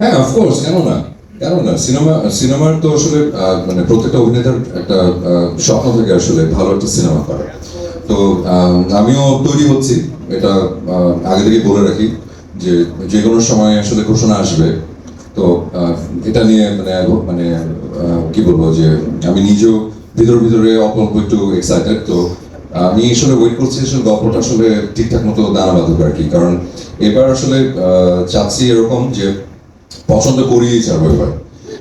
হ্যাঁ অফকোর্স কেন না? কেন না? সিনেমা, সিনেমার তো আসলে মানে প্রত্যেকটা অভিনেতার একটা স্বপ্ন থাকে আসলে ভালো একটা সিনেমা করা তো আমিও তৈরি হচ্ছি। এটা আগে থেকে বলে রাখি যে যে কোনো সময় আসলে ঘোষণা আসবে। তো এটা নিয়ে মানে মানে কি বলব যে আমি নিজেও ভিতর, ভিতরে অল্প একটু এক্সাইটেড তো, আমি আসলে ওয়েট করছি আসলে গল্পটা আসলে ঠিকঠাক মতো দানা বাঁধুক আর কি। কারণ এবার আসলে চাচ্ছি এরকম যে পছন্দ করিয়েই ছাড়বো এবার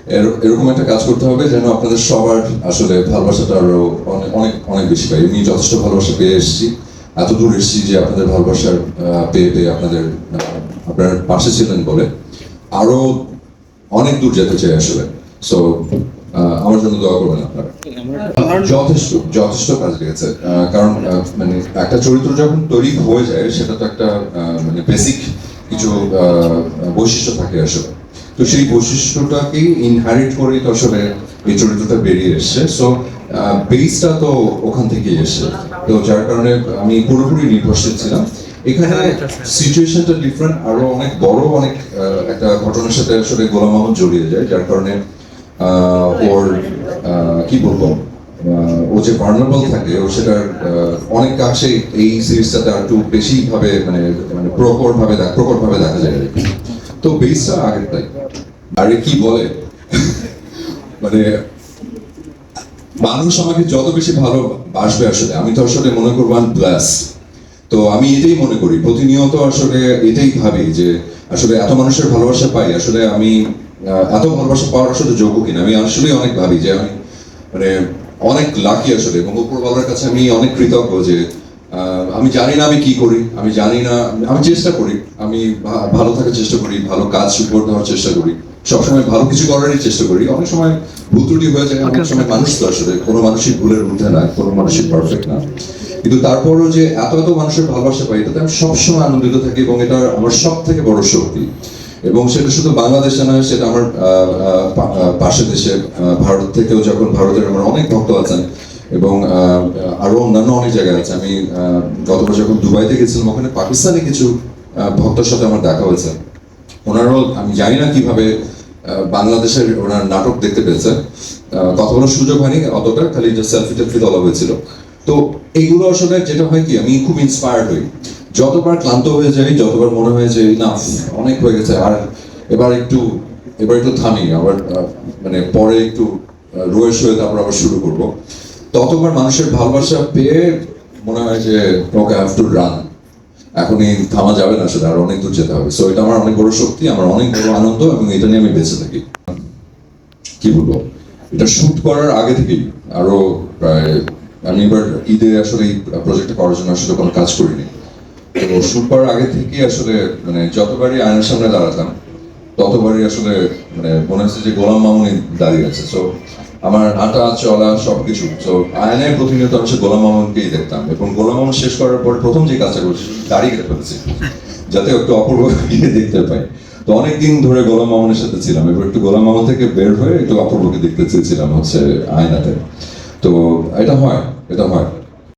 এর- এরকম একটা কাজ করতে হবে যেন আপনাদের সবার আসলে ভালোবাসাটা আরও অনেক অনেক বেশি পাই এমনি যথেষ্ট ভালোবাসা পেয়ে এসেছি। এত দূর এসেছি যে আপনাদের ভালোবাসার পেয়ে পেয়ে আপনাদের আপনার পাশে ছিলেন বলে আরও অনেক দূর যেতে চাই আসলে। সো আমার জন্য দোয়া করবেন আপনারা। যথেষ্ট যথেষ্ট কাজ লেগেছে কারণ মানে একটা চরিত্র যখন তৈরি হয়ে যায়, সেটা তো একটা মানে বেসিক কিছু বৈশিষ্ট্য থাকে আসলে। তো সেই বৈশিষ্ট্যটাকেই ইনহারিট করেই তো আসলে এই চরিত্রটা বেরিয়ে এসছে। সো বেসটা তো ওখান থেকে এসছে। তো যার কারণে আমি পুরোপুরি নির্ভরশীল ছিলাম। এখানে সিচুয়েশনটা ডিফারেন্ট আরও অনেক বড় অনেক একটা ঘটনার সাথে আসলে গোলাম মোহাম্মদ জড়িয়ে যায় যার কারণে আহ, ওর আহ, কি বলব ও যে ভার্নাবল থাকে ও সেটার অনেক কাছে এই সিরিজটাতে আর একটু বেশি ভাবে মানে মানে প্রকট ভাবে প্রকট ভাবে দেখা যায় আর কি। তো বেসটা আগের তাই। আরে কি বলে? মানে মানুষ আমাকে যত বেশি ভালো বাসবে আসলে, আমি তো আসলে মনে করব আমি ব্লাস তো আমি এটাই মনে করি, প্রতিনিয়ত আসলে এটাই ভাবি যে আসলে এত মানুষের ভালোবাসা পাই, আসলে আমি এত ভালোবাসা পাওয়ার আসলে যোগ্য কিনা? আমি আসলে অনেক ভাবি যে আমি মানে অনেক লাকি আসলে। এবং উপরওয়ালার কাছে আমি অনেক কৃতজ্ঞ যে আমি জানি না আমি কি করি, আমি জানি না, আমি চেষ্টা করি, আমি ভালো থাকার চেষ্টা করি, ভালো কাজ উপর দেওয়ার চেষ্টা করি, সবসময় ভালো কিছু করারই চেষ্টা করি, অনেক সময় ভুল ত্রুটি হয়ে যায়, অনেক সময় মানুষ তো আসলে কোনো মানুষই ভুলের ঊর্ধ্বে না কোনো মানুষই পারফেক্ট না। কিন্তু তারপরও যে এত এত মানুষের ভালোবাসা পাই, এটাতে আমি সবসময় আনন্দিত থাকি এবং এটা আমার সব থেকে বড় শক্তি। এবং সেটা শুধু বাংলাদেশে নয়, সেটা আমার পাশের দেশে ভারত থেকেও যখন ভারতের আমার অনেক ভক্ত আছেন এবং আহ, আরও অন্যান্য অনেক জায়গায় আছে আমি আহ, গতবার যখন দুবাইতে গেছিলাম ওখানে পাকিস্তানি কিছু ভক্তের সাথে আমার দেখা হয়েছে। ওনারাও আমি জানি না কীভাবে বাংলাদেশের ওনার নাটক দেখতে পেয়েছে। কথা বলার সুযোগ হয়নি অতটা খালি যে সেলফি টেলফি তোলা হয়েছিল। তো এইগুলো আসলে যেটা হয় কি আমি খুব ইন্সপায়ার্ড হই। যতবার ক্লান্ত হয়ে যাই যতবার মনে হয় যে না অনেক হয়ে গেছে আর এবার একটু এবার একটু থামি আবার মানে পরে একটু রোয়েশ হয়ে তারপর আবার শুরু করব। ততবার মানুষের ভালোবাসা পেয়ে মনে হয় যে ওকে হ্যাভ টু রান এখনই থামা যাবে না আসলে আর অনেক দূর যেতে হবে। সো এটা আমার অনেক বড় শক্তি, আমার অনেক বড় আনন্দ, এবং এটা নিয়ে আমি বেঁচে থাকি। কি বলব? এটা শুট করার আগে থেকেই, আরও প্রায়, আমি এবার ঈদে আসলে এই প্রজেক্টটা করার জন্য আসলে কোনো কাজ করিনি। তো শুট করার আগে থেকেই আসলে মানে যতবারই আয়নার সামনে দাঁড়াতাম, ততবারই আসলে মানে মনে হচ্ছে যে গোলাম মামুনি দাঁড়িয়ে আছে। সো আমার আটা, চলা, সবকিছু। তো আয়নের প্রতিনিয়ত আমি সে গোলাম মামুনকেই দেখতাম। এবং গোলাম মামুন শেষ করার পর প্রথম যে কাজটা করছি দাঁড়িয়ে কেটে ফেলেছি, যাতে একটু অপূর্ব দেখতে পাই। তো অনেকদিন ধরে গোলাম মামুনের সাথে ছিলাম। এবার একটু গোলাম মামুন থেকে বের হয়ে একটু অপূর্বকে দেখতে চেয়েছিলাম হচ্ছে আয়নাতে। তো এটা হয় এটা হয়।